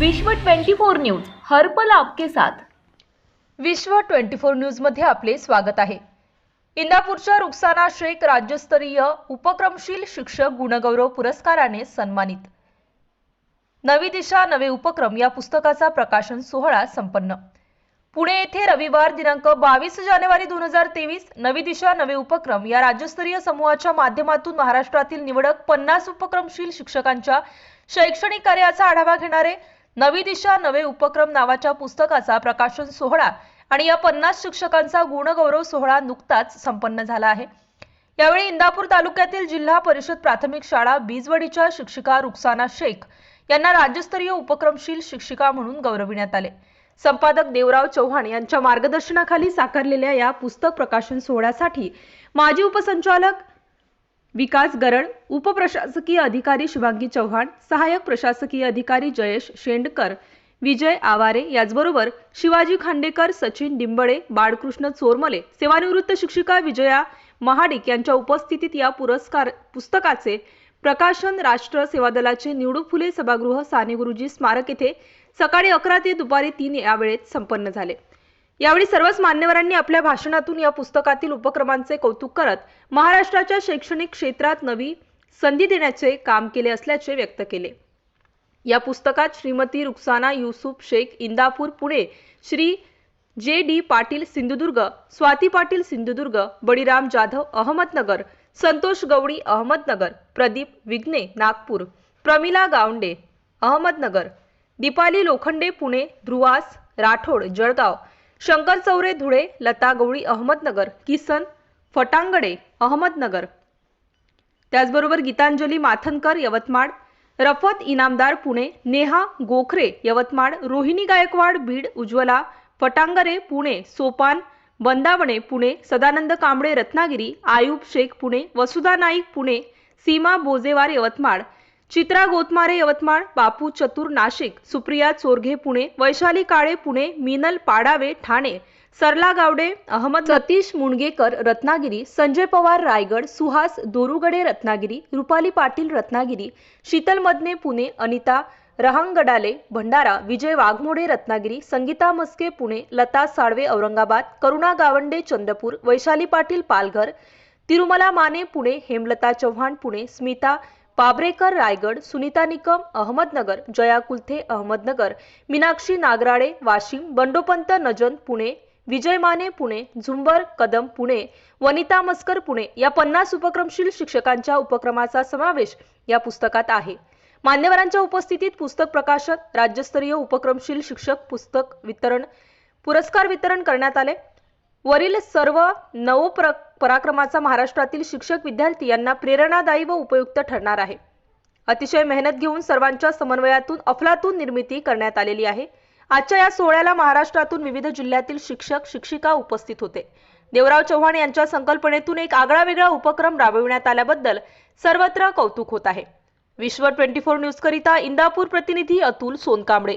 विश्व 24 न्यूज हर आपके साथ. विश्व 24 न्यूजमध्ये आपले स्वागत आहे. इंदापूरच्या रुक्साना शेख राज्यस्तरीय उपक्रमशील शिक्षक गुणगौरव पुरस्काराने सन्मानित. नवी दिशा नवे उपक्रम या पुस्तकाचा प्रकाशन सोहळा संपन्न. पुणे येथे रविवार दिनांक बावीस जानेवारी दोन हजार तेवीस नवी दिशा नवे उपक्रम या राज्यस्तरीय समूहाच्या माध्यमातून महाराष्ट्रातील निवडक पन्नास उपक्रमशील शिक्षकांच्या शैक्षणिक कार्याचा आढावा घेणारे नवी दिशा नवे उपक्रम नावाच्या पुस्तकाचा प्रकाशन सोहळा आणि या पन्नास शिक्षकांचा गुणगौरव सोहळा नुकताच संपन्न झाला आहे. यावेळी इंदापूर तालुक्यातील जिल्हा परिषद प्राथमिक शाळा बीजवडीच्या शिक्षिका रुक्साना शेख यांना राज्यस्तरीय उपक्रमशील शिक्षिका म्हणून गौरविण्यात आले. संपादक देवराव चव्हाण यांच्या मार्गदर्शनाखाली साकारलेल्या या पुस्तक प्रकाशन सोहळ्यासाठी माजी उपसंचालक विकास गरड उपप्रशासकीय अधिकारी शुभांगी चव्हाण सहाय्यक प्रशासकीय अधिकारी जयेश शेंडकर विजय आवारे याचबरोबर शिवाजी खांडेकर सचिन डिंबळे बाळकृष्ण चोरमले सेवानिवृत्त शिक्षिका विजया महाडिक यांच्या उपस्थितीत या पुरस्कार पुस्तकाचे प्रकाशन राष्ट्र सेवा दलाचे निवडूक फुले सभागृह साने गुरुजी स्मारक येथे सकाळी अकरा ते दुपारी तीन या वेळेत संपन्न झाले. यावेळी सर्वच मान्यवरांनी आपल्या भाषणातून या पुस्तकातील उपक्रमांचे कौतुक करत महाराष्ट्राच्या शैक्षणिक क्षेत्रात नवी संधी देण्याचे काम केले असल्याचे व्यक्त केले. या पुस्तकात श्रीमती रुक्साना युसुफ शेख इंदापूर पुणे श्री जे डी पाटील सिंधुदुर्ग स्वाती पाटील सिंधुदुर्ग बळीराम जाधव अहमदनगर संतोष गवळी अहमदनगर प्रदीप विघ्ने नागपूर प्रमिला गावंडे अहमदनगर दीपाली लोखंडे पुणे ध्रुवास राठोड जळगाव शंकर चौरे धुळे लता गवळी अहमदनगर किसन फटांगडे अहमदनगर. त्याचबरोबर गीतांजली माथनकर यवतमाळ रफत इनामदार पुणे नेहा गोखरे यवतमाळ रोहिणी गायकवाड बीड उज्ज्वला फटांगरे पुणे सोपान बंदावणे पुणे सदानंद कांबळे रत्नागिरी आयुब शेख पुणे वसुधा नाईक पुणे सीमा बोजेवार यवतमाळ चित्रा गोतमारे यवतमाळ बापू चतुर नाशिक सुप्रिया चोरघे पुणे वैशाली काळे पुणे मिनल पाडावे ठाणे सरला गावडे अहमद सतीश मुणगेकर रत्नागिरी संजय पवार रायगड सुहास दोरुगडे रत्नागिरी रुपाली पाटील रत्नागिरी शीतल मदने पुणे अनिता रहांगडाले भंडारा विजय वाघमोडे रत्नागिरी संगीता मस्के पुणे लता साळवे औरंगाबाद करुणा गावंडे चंद्रपूर वैशाली पाटील पालघर तिरुमला माने पुणे हेमलता चव्हाण पुणे स्मिता पाबरेकर रायगड सुनीता निकम अहमदनगर जया कुलथे अहमदनगर मीनाक्षी नागराळे वाशिम बंडोपंत नजन पुणे विजय माने पुणे झुंबर कदम पुणे वनिता मस्कर पुणे या पन्नास उपक्रमशील शिक्षकांच्या उपक्रमाचा समावेश या पुस्तकात आहे. मान्यवरांच्या उपस्थितीत पुस्तक प्रकाशन राज्यस्तरीय उपक्रमशील शिक्षक पुस्तक वितरण पुरस्कार वितरण करण्यात आले. वरील सर्व नव प्र पराक्रमाचा महाराष्ट्रातील शिक्षक विद्यार्थी यांना प्रेरणादायी व उपयुक्त ठरणार आहे. अतिशय मेहनत घेऊन सर्वांच्या समन्वयातून अफलातून निर्मिती करण्यात आलेली आहे. आजच्या या सोहळ्याला महाराष्ट्रातून विविध जिल्ह्यातील शिक्षक शिक्षिका उपस्थित होते. देवराव चव्हाण यांच्या संकल्पनेतून एक आगळा वेगळा उपक्रम राबविण्यात आल्याबद्दल सर्वत्र कौतुक होत आहे. विश्व ट्वेंटी फोर न्यूज करिता इंदापूर प्रतिनिधी Atul Sonkamble.